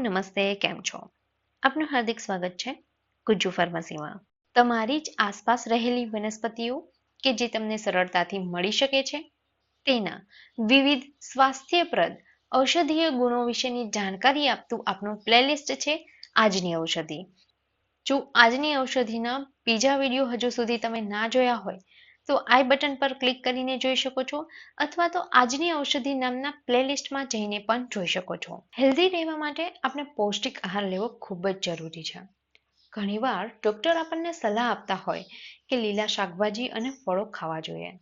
નમસ્તે, કેમ છો? આપનું હાર્દિક સ્વાગત છે ગુજ્જુ ફાર્મસીમાં. તમારી જ આસપાસ રહેલી વનસ્પતિઓ કે જે તમને સરળતાથી મળી શકે છે? તેના વિવિધ સ્વાસ્થ્યપ્રદ ઔષધીય ગુણો વિશેની જાણકારી આપતું આપનું પ્લેલિસ્ટ છે આજની ઔષધિ. જો આજની ઔષધિના બીજા વીડિયો હજુ સુધી તમે ના જોયા હોય તો આઈ બટન પર ક્લિક કરીને જોઈ શકો છો અથવા તો આજની ઔષધિ નામના પ્લેલિસ્ટમાં જઈને પણ જોઈ શકો છો. હેલ્ધી રહેવા માટે આપણે પૌષ્ટિક આહાર લેવો ખૂબ જ જરૂરી છે. ઘણીવાર ડૉક્ટર આપણને સલાહ આપતા હોય કે લીલા શાકભાજી અને ફળો ખાવા જોઈએ.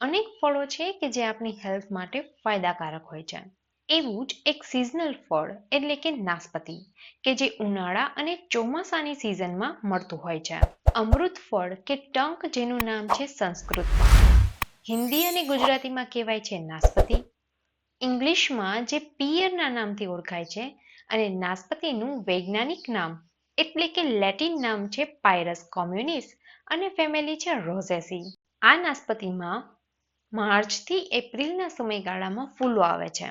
અનેક ફળો છે કે જે આપણી હેલ્થ માટે ફાયદાકારક હોય છે. એવું જ એક સિઝનલ ફળ એટલે કે નાસપતિ કે જે ઉનાળા અને ચોમાસાની સિઝનમાં મળતું હોય છે. અમૃત ફળ કે ટંક જેનું નામ છે સંસ્કૃતમાં હિન્દી અને ગુજરાતીમાં કહેવાય છે નાસપતિ ઇંગ્લિશમાં જે પિયરના નામથી ઓળખાય છે અને નાસપતિનું વૈજ્ઞાનિક નામ એટલે કે લેટિન નામ છે પાયરસ કોમ્યુનિસ અને ફેમિલી છે રોઝેસી. આ નાસપતિમાં માર્ચથી એપ્રિલના સમયગાળામાં ફૂલો આવે છે.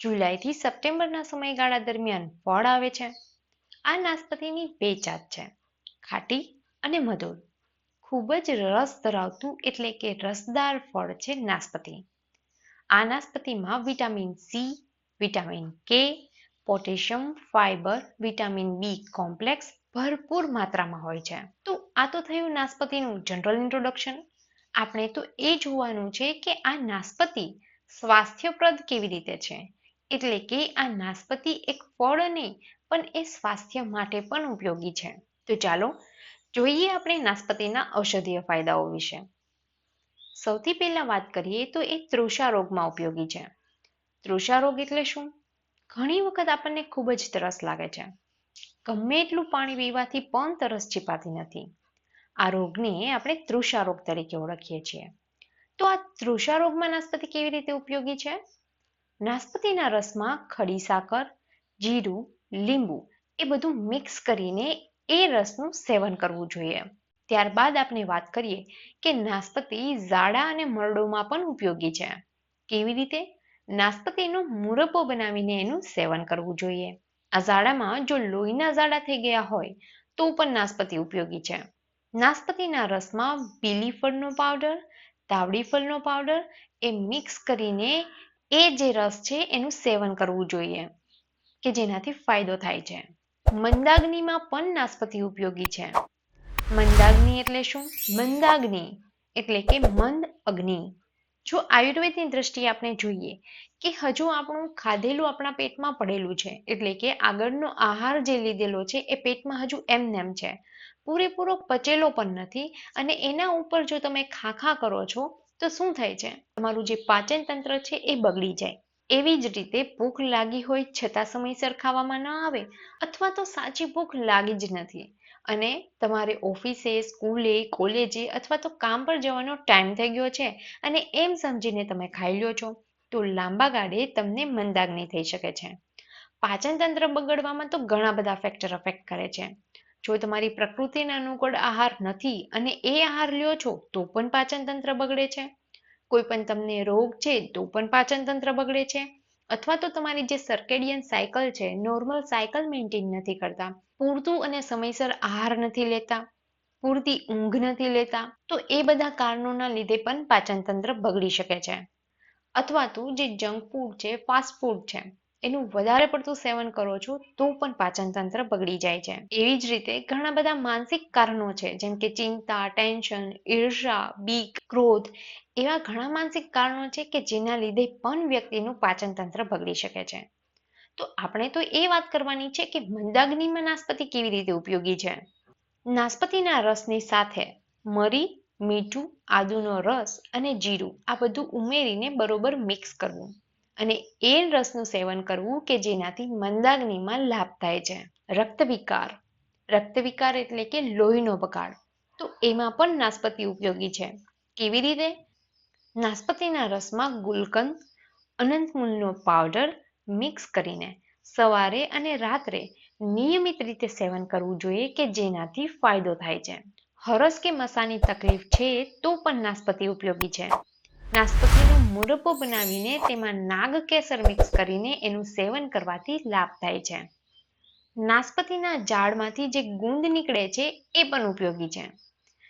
જુલાઈથી સપ્ટેમ્બરના સમયગાળા દરમિયાન ફળ આવે છે. આ નાસપતિની બે જાત છે, ખાટી અને મધુર. ખૂબ જ રસ ધરાવતું એટલે કે રસદાર ફળ છે નાસપતિ આ નાસપતિમાં vitamin C, vitamin K, potassium fibre vitamin B complex ભરપૂર માત્રામાં હોય છે. તો આ તો થયું નાસપતિનું જનરલ ઇન્ટ્રોડક્શન. આપણે તો એ જોવાનું છે કે આ નાસપતિ સ્વાસ્થ્યપ્રદ કેવી રીતે છે? એટલે કે આ નાસપતિ એક ફળ નહીં પણ એ સ્વાસ્થ્ય માટે પણ ઉપયોગી છે. તો ચાલો જોઈએ આપણે નાસપતિના ઔષધીય ફાયદાઓ વિશે. સૌથી પહેલા વાત કરીએ તો એ તૃષા રોગમાં ઉપયોગી છે. તૃષા રોગ એટલે શું? ઘણી વખત આપણને ખૂબ જ તરસ લાગે છે. ગમે એટલું પાણી પીવાથી પણ તરસ છીપાતી નથી. આ રોગને આપણે તૃષા રોગ તરીકે ઓળખીએ છીએ. તો આ તૃષા રોગમાં નાસ્પતિ કેવી રીતે ઉપયોગી છે? નાસ્પતિના રસમાં ખડી સાકર, જીરું, લીંબુ એ બધું મિક્સ કરીને એ રસનું સેવન કરવું જોઈએ. ત્યારબાદ આપણે વાત કરીએ કે નાસ્પતિ ઝાડા અને મરડોમાં પણ ઉપયોગી છે. કેવી રીતે? નાસ્પતિનો મુરબ્બો બનાવીને એનું સેવન કરવું જોઈએ. આ ઝાડામાં જો લોહીના ઝાડા થઈ ગયા હોય, તો પણ નાસ્પતિ ઉપયોગી છે. નાસ્પતિના રસમાં બીલી ફળનો પાવડર, તાવડી ફળનો પાવડર એ મિક્સ કરીને એ જે રસ છે એનું સેવન કરવું જોઈએ, કે જેનાથી ફાયદો થાય છે. મંદાગ્નિમાં પણ નાસ્પતિ ઉપયોગી છે. મંદાગ્નિ એટલે શું? મંદાગ્નિ એટલે કે મંદ અગ્નિ. જો આયુર્વેદની દ્રષ્ટિએ આપણે જોઈએ કે હજુ આપણું ખાધેલું આપણા પેટમાં પડેલું છે, એટલે કે આગળનો આહાર જે લીધેલો છે એ પેટમાં હજુ એમનેમ છે. પૂરેપૂરો પચેલો પણ નથી અને એના ઉપર જો તમે ખાખા કરો છો તો શું થાય છે? તમારું જે પાચન તંત્ર છે એ બગડી જાય. એવી જ રીતે ભૂખ લાગી હોય છતાં સમયસર ખાવામાં ન આવે અથવા તો સાચી ભૂખ લાગી જ નથી. અને તમારે ઓફિસે, સ્કૂલે, કોલેજે અથવા તો કામ પર જવાનો ટાઈમ થઈ ગયો છે અને એમ સમજીને તમે ખાઈ લો છો, તો લાંબા ગાળે તમને મંદાગ્નિ થઈ શકે છે. પાચન તંત્ર બગડવામાં તો ઘણા બધા ફેક્ટર અફેક્ટ કરે છે. જો તમારી પ્રકૃતિને અનુકૂળ આહાર નથી અને એ આહાર લ્યો છો, તો પણ પાચન તંત્ર બગડે છે. કોઈ પણ તમને રોગ છે, તો પણ પાચન તંત્ર બગડે છે. અથવા તો તમારી જે સર્કેડિયન સાયકલ છે નોર્મલ સાયકલ મેન્ટેન નથી કરતા. પૂરતું અને સમયસર આહાર નથી લેતા. પૂરતી ઊંઘ નથી લેતા. તો એ બધા કારણોના લીધે પણ પાચન તંત્ર બગડી શકે છે. અથવા તો જે જંક ફૂડ છે ફાસ્ટ ફૂડ છે એનું વધારે પડતું સેવન કરો છો, તો પણ પાચન તંત્ર બગડી જાય છે. એવી જ રીતે ઘણા બધા માનસિક કારણો છે, જેમ કે ચિંતા, ટેન્શન ઈર્ષા બીક, ક્રોધ, એવા ઘણા માનસિક કારણો છે કે જેના લીધે પણ વ્યક્તિનું પાચન તંત્ર બગડી શકે છે. તો આપણે તો એ વાત કરવાની છે કે મંદાગ્નિમાં નાસ્પતિ કેવી રીતે ઉપયોગી છે? નાસ્પતિના રસની સાથે મરી, મીઠું, આદુનો રસ અને જીરું આ બધું ઉમેરીને બરોબર મિક્સ કરવું. અને એ રસનું સેવન કરવું કે જેનાથી મંદાગ્નિમાં લાભ થાય છે. રક્ત વિકાર રક્ત વિકાર એટલે કે લોહીનો બગાડ. તો એમાં પણ નાસ્પતિ ઉપયોગી છે. કેવી રીતે? નાસ્પતિના રસમાં ગુલકંદ અનંતમૂલનો પાવડર મિક્સ કરીને સવારે અને રાત્રે નિયમિત રીતે સેવન કરવું જોઈએ કે જેનાથી ફાયદો થાય છે. હરસ કે મસાની તકલીફ છે તો પણ નાસ્પતિ ઉપયોગી છે. નાસ્પતિનો મુરબ્બો બનાવીને તેમાં નાગ કેસર મિક્સ કરીને એનું સેવન કરવાથી લાભ થાય છે. નાસ્પતિના ઝાડમાંથી જે ગુંદ નીકળે છે, એ પણ ઉપયોગી છે.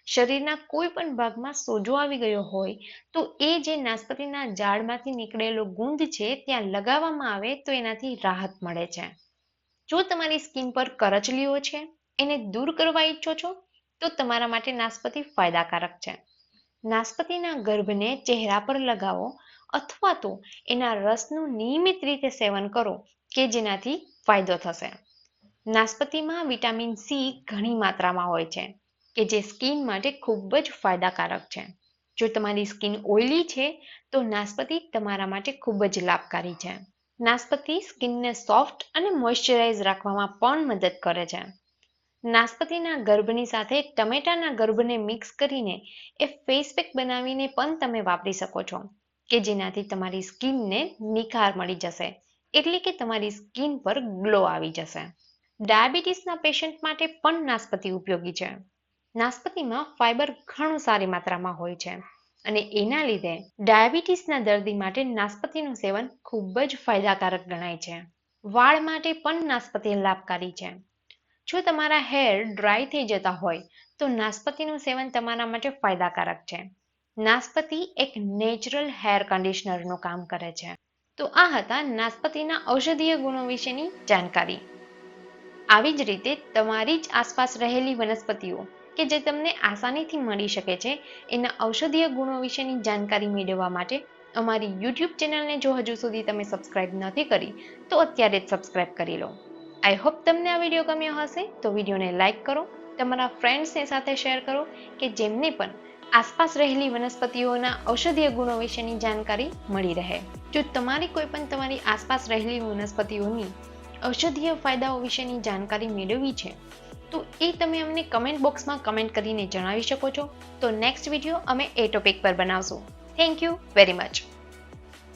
શરીરના કોઈ પણ ભાગમાં સોજો આવી ગયો હોય, તો એ જે નાસ્પતિના ઝાડમાંથી નીકળેલો ગુંદ છે, ત્યાં લગાવવામાં આવે તો એનાથી રાહત મળે છે. જો તમારી સ્કિન પર કરચલીઓ છે, એને દૂર કરવા ઈચ્છો છો, તો તમારા માટે નાસ્પતિ ફાયદાકારક છે. નાસપતીના ગર્ભને ચહેરા પર લગાવો અથવા તો એના રસનું નિયમિત રીતે સેવન કરો કે જેનાથી ફાયદો થશે. નાસપતિમાં વિટામિન સી ઘણી માત્રામાં હોય છે, કે જે સ્કિન માટે ખૂબ જ ફાયદાકારક છે. જો તમારી સ્કિન ઓઇલી છે, તો નાસપતી તમારા માટે ખૂબ જ લાભકારી છે. નાસપતી સ્કિનને સોફ્ટ અને મોઇશ્ચરાઇઝ રાખવામાં પણ મદદ કરે છે. નાસપતીના ગર્ભની સાથે ટમેટાના ગર્ભને મિક્સ કરીને એ ફેસ પેક બનાવીને પણ તમે વાપરી શકો છો, કે જેનાથી તમારી સ્કિનને નિખાર મળી જશે, એટલે કે તમારી સ્કિન પર ગ્લો આવી જશે. ડાયાબિટીસના પેશન્ટ માટે પણ નાસ્પતિ ઉપયોગી છે. નાસ્પતિમાં ફાઇબર ઘણું સારી માત્રામાં હોય છે અને એના લીધે ડાયાબિટીસના દર્દી માટે નાસ્પતિનું સેવન ખૂબ જ ફાયદાકારક ગણાય છે. વાળ માટે પણ નાસ્પતિ લાભકારી છે. જો તમારા હેર ડ્રાય થઈ જતા હોય, તો નાસપતિનું સેવન તમારા માટે ફાયદાકારક છે. નાસપતી એક નેચરલ હેર કન્ડિશનરનું કામ કરે છે. તો આ હતા નાસપતિના ઔષધીય ગુણો વિશેની જાણકારી. આવી જ રીતે તમારી જ આસપાસ રહેલી વનસ્પતિઓ, કે જે તમને આસાનીથી મળી શકે છે, એના ઔષધીય ગુણો વિશેની જાણકારી મેળવવા માટે અમારી યુટ્યુબ ચેનલને જો હજુ સુધી તમે સબસ્ક્રાઇબ નથી કરી, તો અત્યારે જ સબસ્ક્રાઇબ કરી લો. આઈ હોપ તમને આ વીડિયો ગમ્યો હશે. તો વિડીયોને લાઇક કરો. તમારા ફ્રેન્ડ્સને સાથે શેર કરો કે જેમને પણ આસપાસ રહેલી વનસ્પતિઓના ઔષધીય ગુણો વિશેની જાણકારી મળી રહે. જો તમારી કોઈ પણ તમારી આસપાસ રહેલી વનસ્પતિઓની ઔષધીય ફાયદાઓ વિશેની જાણકારી મેળવવી છે, તો એ તમે અમને કમેન્ટ બોક્સમાં કમેન્ટ કરીને જણાવી શકો છો. તો નેક્સ્ટ વીડિયો અમે એ ટોપિક પર બનાવશું. Thank you very much